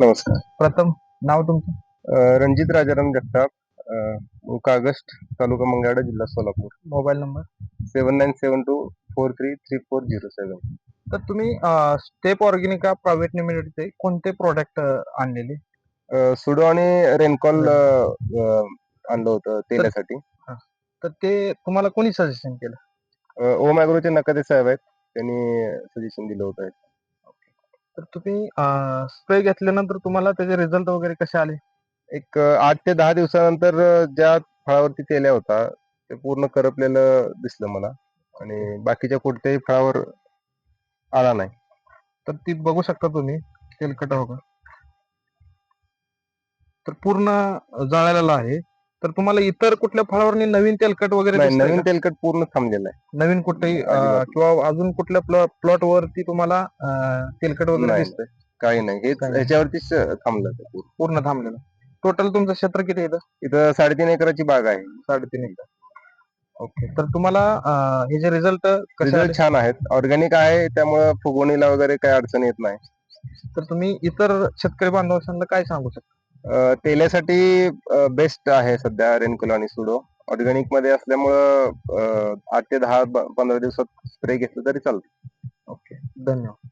नमस्कार. प्रथम नाव तुमचं? रणजित राजाराम जगताप कागस्ट तालुका मंगळवाडा जिल्हा Solapur. Mobile number? Seven nine seven two four three three four zero seven तर तुम्ही स्टेप ऑर्गॅनिका प्रायव्हेट लिमिटेडचे कोणते प्रोडक्ट आणलेले? सुडो आणि रेनकॉल आणलं होतं तेलासाठी. तर ते तुम्हाला कोणी सजेशन केलं? ओम ॲग्रोचे नकाते साहेब आहेत. त्यांनी सजेशन दिलं होतं. तर तुम्ही स्प्रे घेतल्यानंतर तुम्हाला त्याचे रिझल्ट वगैरे कसे आले? एक आठ ते दहा दिवसानंतर ज्या फळावरती तेल्या होता ते पूर्ण करपलेलं दिसलं मला. आणि बाकीच्या कोणत्याही फळावर आला नाही. तर ती बघू शकता तुम्ही तेलकट का तर पूर्ण जळालेला आहे. तर तुम्हाला इतर कुठल्या फळावर नवीन तेलकट वगैरे नाही दिसतंय नवीन का? तेलकट पूर्ण थांबलेलं आहे नवीन कुठेही अं, अजिबात. किंवा अजून कुठल्या प्लॉट वरती तुम्हाला अं, तेलकट वगैरे नाही. दिसतंय काही नाही हेच काही नाही. थांबलं ते पूर्ण. पूर्ण थांबलेलं टोटल तुमचं क्षेत्र किती येतं इथं साडेतीन एकराची बाग आहे साडेतीन एकर ओके तर तुम्हाला अं, हे जे रिझल्ट कसे आले? रिझल्ट छान आहेत ऑर्गॅनिक आहे त्यामुळे फुगवणीला वगैरे काही अडचण येत नाही तर तुम्ही इतर शेतकरी बांधवांना काय सांगू शकता तेलासाठी बेस्ट आहे सध्या रेनकुल आणि सुडो. ऑर्गॅनिकमध्ये असल्यामुळं आठ ते दहा पंधरा दिवसात स्प्रे घेतलं तरी चालतं. ओके धन्यवाद.